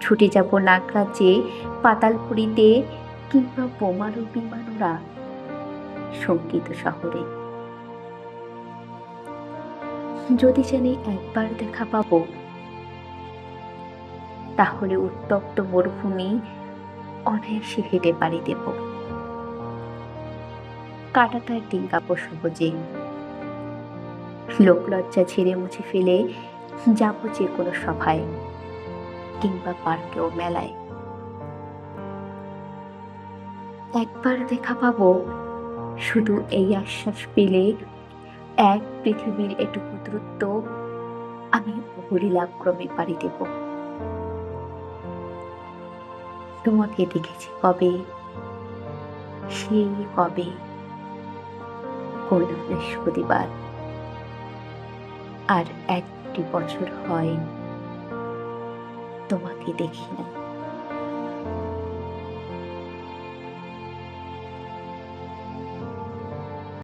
ছুটে যাব নাগরাজ্যে পাতালপুরীতে কিংবা বোমারু বিমানরা সংগীত শহরে। যদি জানি একবার দেখা পাবো, তাহলে উত্তপ্ত মরুভূমি অনায়াসে হেঁটে পাড়ি দেব। কাটাতার ডিঙ্গাবো সহজে লোকলজ্জা ছেড়ে মুছে ফেলে যাব যে কোনো সভায়। কিংবা পার্কে ও মেলায়। একবার দেখা পাবো, শুধু এই আশ্বাস পেলে এক পৃথিবীর এটুকু দূরত্ব আমি হরিলাক্রমে পাড়ি দেব। তোমাকে দেখেছি কবে? সেই কবে? কোন বৃহস্পতিবার। আর একটি বছর হয় তোমাকে দেখি